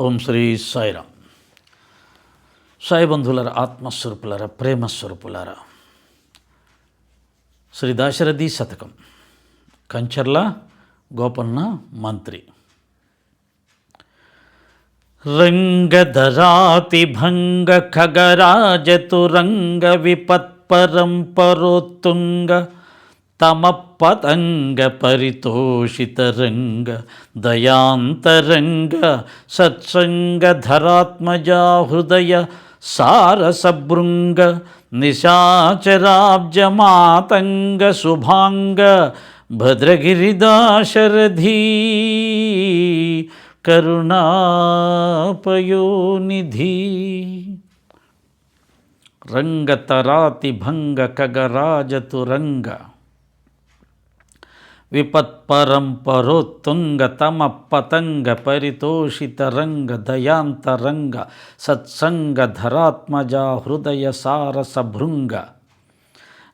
ఓం శ్రీ సాయిరామ్. సాయి బంధువులర ఆత్మస్వరూపులర ప్రేమస్వరూపులారా. శ్రీ దాశరథి శతకం. కంచర్ల గోపన్న మంత్రి. రంగధరాతి రంగధరాతిభంగ ఖగరాజతురంగ విపత్పరం పరోత్తుంగ పతంగ పరితోషితరంగ దయాంతరంగ సత్సంగధరాత్మజా హృదయ సారసభృంగ నిశాచరాబ్జమాతంగ శుభాంగ భద్రగిరిదాశరథీ కరుణాపయోనిధి తమ పతంగ పరితోషితరంగ దయాంతరంగ సత్సంగధరాత్మజా హృదయ సారసభృంగ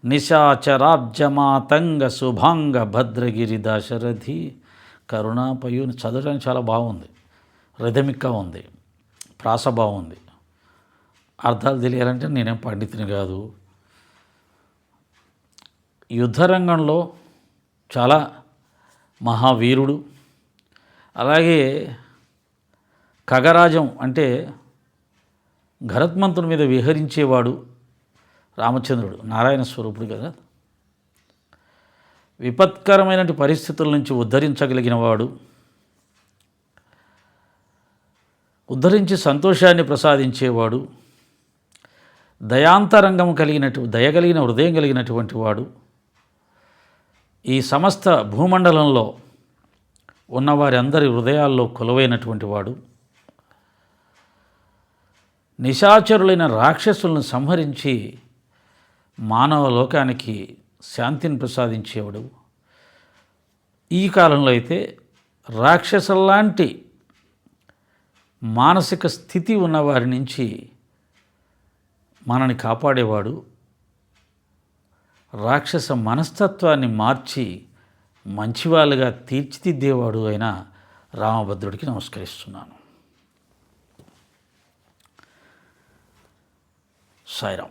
నిశాచరాబ్జమాతంగ శుభాంగ భద్రగిరి దశరథి. కరుణాపయుని చదవడానికి చాలా బాగుంది. రిథమిక్గా ఉంది. ప్రాస బాగుంది అర్థాలు తెలియాలంటే నేనేం పండితుని కాదు. యుద్ధరంగంలో చాలా మహావీరుడు. అలాగే ఖగరాజం అంటే గరత్మంతుని మీద విహరించేవాడు రామచంద్రుడు నారాయణ స్వరూపుడు కదా. విపత్కరమైన పరిస్థితుల నుంచి ఉద్ధరించగలిగినవాడు. ఉద్ధరించి సంతోషాన్ని ప్రసాదించేవాడు. దయాంతరంగం కలిగినటు దయగలిగిన హృదయం కలిగినటువంటి వాడు. ఈ సమస్త భూమండలంలో ఉన్నవారి అందరి హృదయాల్లో కొలువైనటువంటి వాడు నిశాచరులైన రాక్షసులను సంహరించి మానవ లోకానికి శాంతిని ప్రసాదించేవాడు. ఈ కాలంలో అయితే రాక్షసుల్లాంటి మానసిక స్థితి ఉన్నవారి నుంచి మనని కాపాడేవాడు రాక్షస మనస్తత్వాన్ని మార్చి మంచివాళ్ళుగా తీర్చిదిద్దేవాడు అయిన రామభద్రుడికి నమస్కరిస్తున్నాను. సాయిరాం